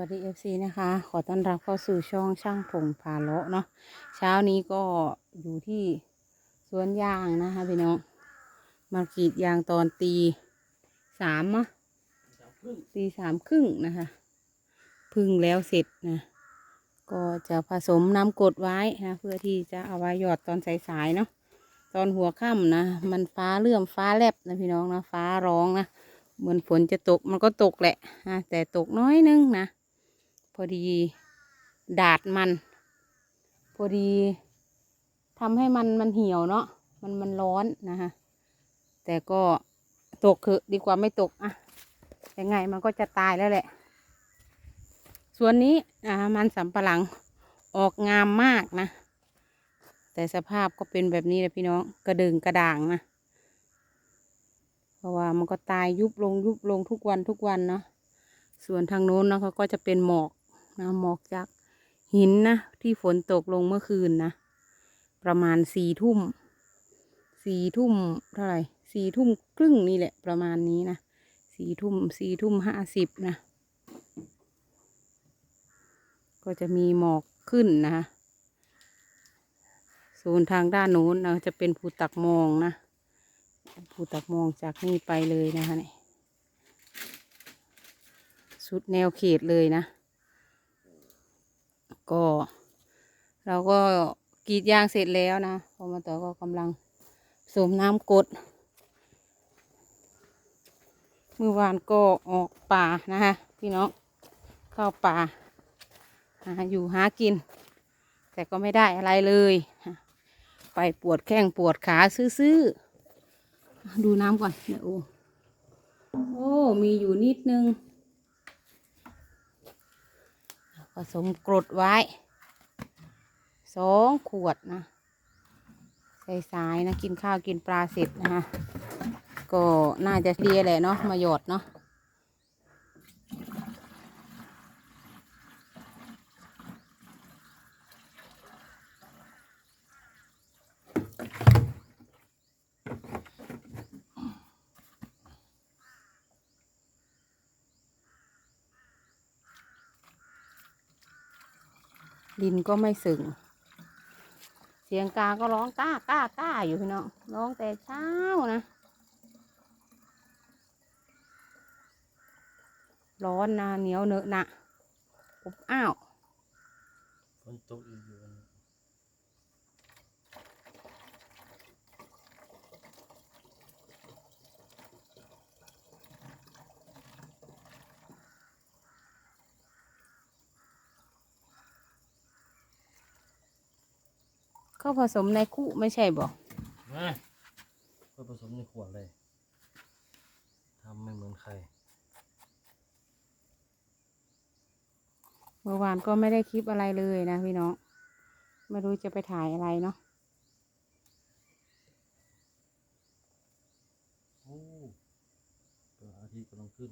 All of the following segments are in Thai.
วัสดีเอฟซีนะคะ ขอต้อนรับเข้าสู่ช่องช่างผงพาเลาะเนาะเช้านี้ก็อยู่ที่สวนยางนะคะพี่น้องมากรีดยางตอนตีสามมะตีสามครึ่งนะคะพึ่งแล้วเสร็จนะ ก็จะผสมน้ำกดไว้นะเพื่อที่จะเอาไว้หยอดตอนสายๆเนาะตอนหัวค่ำนะ มันฟ้าเลื่อมฟ้าแลบนะพี่น้องนะฟ้าร้องนะเหมือนฝนจะตกมันก็ตกแหละนะแต่ตกน้อยนึงนะ พอดีดาดมัน พอดีทำให้มันมันเหี่ยวเนาะมันมันร้อนนะคะแต่ก็ตกคือดีกว่าไม่ตกอะยังไงมันก็จะตายแล้วแหละ ส่วนนี้อ่ามันสำปะหลังออกงามมากนะ แต่สภาพก็เป็นแบบนี้แหละพี่น้องกระดึงกระด่างนะเพราะว่ามันก็ตายยุบลงยุบลงทุกวันทุกวันเนาะส่วนทางโน้นนะเขาก็จะเป็นหมอก นะหมอกจากหินนะที่ฝนตกลงเมื่อคืนนะ ประมาณสี่ทุ่มสี่ทุ่มเท่าไหร่สี่ทุ่มครึ่งนี่แหละประมาณนี้นะสี่ทุ่มสี่ทุ่มห้าสิบนะ ก็จะมีหมอกขึ้นนะคะส่วนทางด้านโน้นนะจะเป็นภูตักมองนะภูตักมองจากนี่ไปเลยนะคะเนี่ยสุดแนวเขตเลยนะ ก็ เราก็กรีดยางเสร็จแล้วนะพอมาต่อก็กำลังสมน้ำกดเมื่อวานก็ออกป่านะคะพี่น้องเข้าป่าหาอยู่หากิน แต่ก็ไม่ได้อะไรเลย ไปปวดแข้งปวดขาซื้อๆดูน้ำก่อนเนี่ยโอ้โอ้ มีอยู่นิดนึง ผสมกรดไว้สองขวดนะ ใส่สายนะ กินข้าวกินปลาเสร็จนะคะก็น่าจะเดียแหละเนาะมาหยอดเนาะ ดินก็ไม่สึงเสียงกาก็ร้องก้าก้าก้าอยู่พี่น้องร้องแต่เช้านะ ร้อนนะเหนียวเนอะหนะอบอ้าวฝนตกอีกอยู่ ก็ผสมในคู่ไม่ใช่บอกมาก็ผสมในขวดเลยทำไม่เหมือนใคร เมื่อวานก็ไม่ได้คลิปอะไรเลยนะพี่น้อง ไม่รู้จะไปถ่ายอะไรเนาะ โอ้ตัวอาทิตย์กำลังขึ้น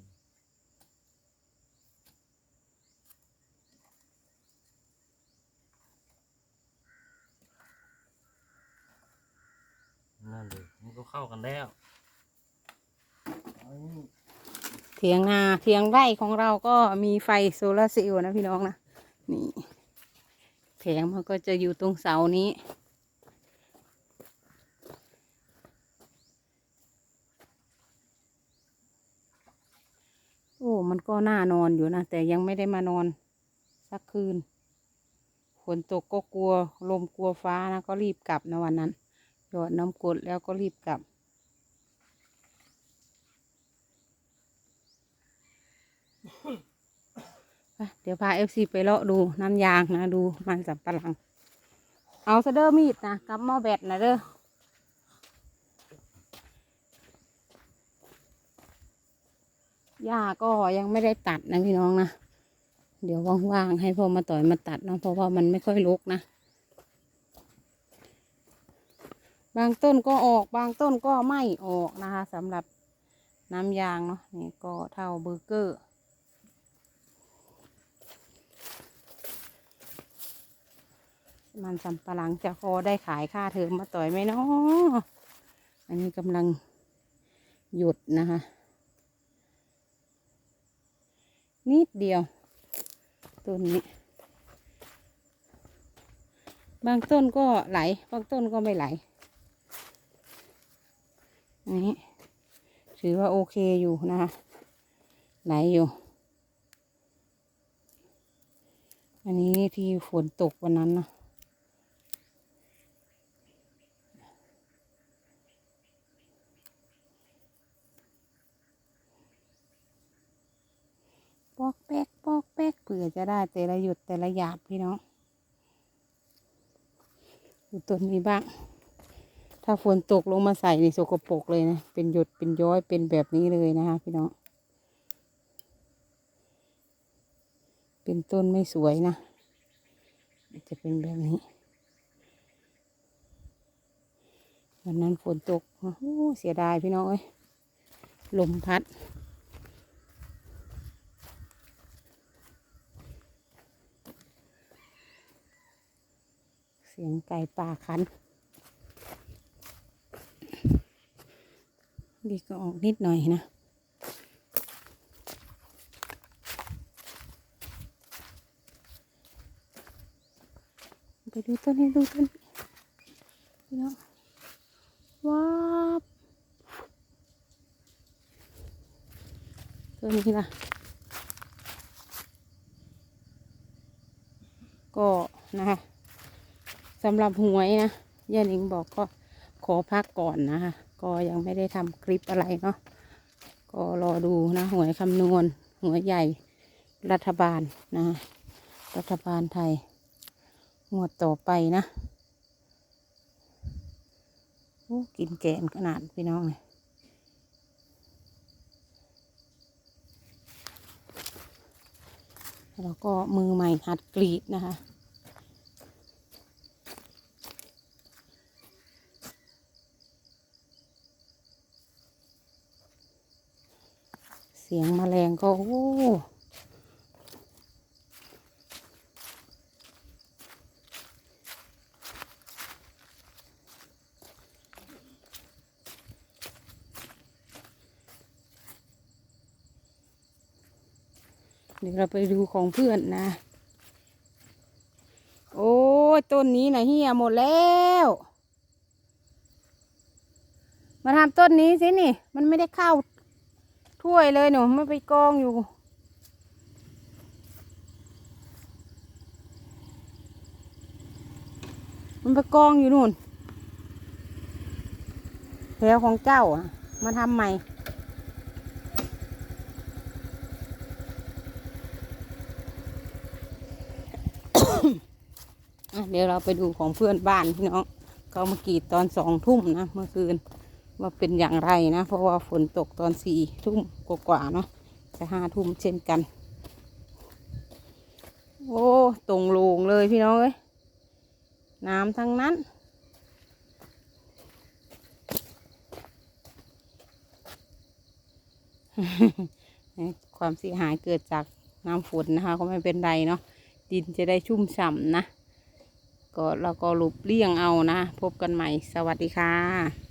นั่นเลยมันก็ เข้ากันแล้วเอานี่เถียงนาเถียงไร่ของเราก็มีไฟโซลาร์เซลล์นะพี่น้องนะนี่แผงมันก็จะอยู่ตรงเสานี้โอ้มันก็น่านอนอยู่นะ แต่ยังไม่ได้มานอน สักคืนฝนตกก็กลัว ลมกลัวฟ้านะ ก็รีบกลับนะวันนั้น หยอดน้ำกรดแล้วก็รีบกลับ ไป เดี๋ยวพาเอฟซีไปเลาะดูน้ำยางนะ ดูมันสับปะหลัง เอาซะเด้อมีดนะกับหม้อแบตนะเด้อหญ้าก็ยังไม่ได้ตัดนะพี่น้องนะ เดี๋ยวว่างๆให้พ่อมาต่อยมาตัดเนาะเพราะว่ามันไม่ค่อยรกนะ บางต้นก็ออกบางต้นก็ไม่ออกนะคะสำหรับน้ำยางเนาะนี่ก็เท่าเบอร์เกอร์ มันสำปะหลังจะพอได้ขายค่าเทอมมาต่อยไหมเนาะอันนี้กำลังหยุดนะคะ นิดเดียวต้นนี้บางต้นก็ไหล บางต้นก็ไม่ไหลอันนี้ถือว่าโอเคอยู่นะคะไหลอยู่ อันนี้ที่ฝนตกวันนั้นนะปอกแป๊กปอกแป๊กเผื่อจะได้แต่ละหยดแต่ละหยาดพี่น้องดูต้นนี้บ้าง ถ้าฝนตกลงมาใส่ในสกปรกเลยนะ เป็นหยดเป็นย้อยเป็นแบบนี้เลยนะคะพี่น้อง เป็นต้นไม่สวยนะ จะเป็นแบบนี้ วันนั้นฝนตกโอ้โหเสียดายพี่น้องเอ้ยลมพัด สียงไก่ป่าคัน ดีก็ออกนิดหน่อยนะไปดูต้นนี้ดูต้นนี้พี่น้องว้าบต้นนี้ล่ะ ก็นะคะ สำหรับหวยนะย่านิงบอกก็ขอพักก่อนนะคะ ก็ยังไม่ได้ทำคลิปอะไรเนาะก็รอดูนะหวยคำนวณหวยใหญ่รัฐบาลนะ รัฐบาลไทยงวดต่อไปนะโอ้กินแกนขนาดพี่น้องเลยแล้วก็มือใหม่หัดกรีดนะคะ สียงแมลงก็ โอ้ เดี๋ยวเราไปดูของเพื่อนนะ โอ้ยต้นนี้นะเหี่ยหมดแล้ว มาทำต้นนี้สินี่ มันไม่ได้เข้า ถ้วยเลยหนูไมันไปกองอยู่ มันไปกองอยู่นู่นแถวของเจ้ามาทำใหม่เดี๋ยวเราไปดูของเพื่อนบ้านพี่น้องเขามากรีดตอนสองทุ่มนะเมื่อคืน ว่าเป็นอย่างไรนะ เพราะว่าฝนตกตอนสี่ทุ่มกว่าๆเนาะจะห้าทุ่มเช่นกัน โอ้ตรงโลงเลยพี่น้องเอ้ยน้ำทั้งนั้น ความเสียหายเกิดจากน้ำฝนนะคะ ก็ไม่เป็นไรเนาะดินจะได้ชุ่มฉ่ำนะ ก็เราก็หลบเลี่ยงเอานะ พบกันใหม่ สวัสดีค่ะ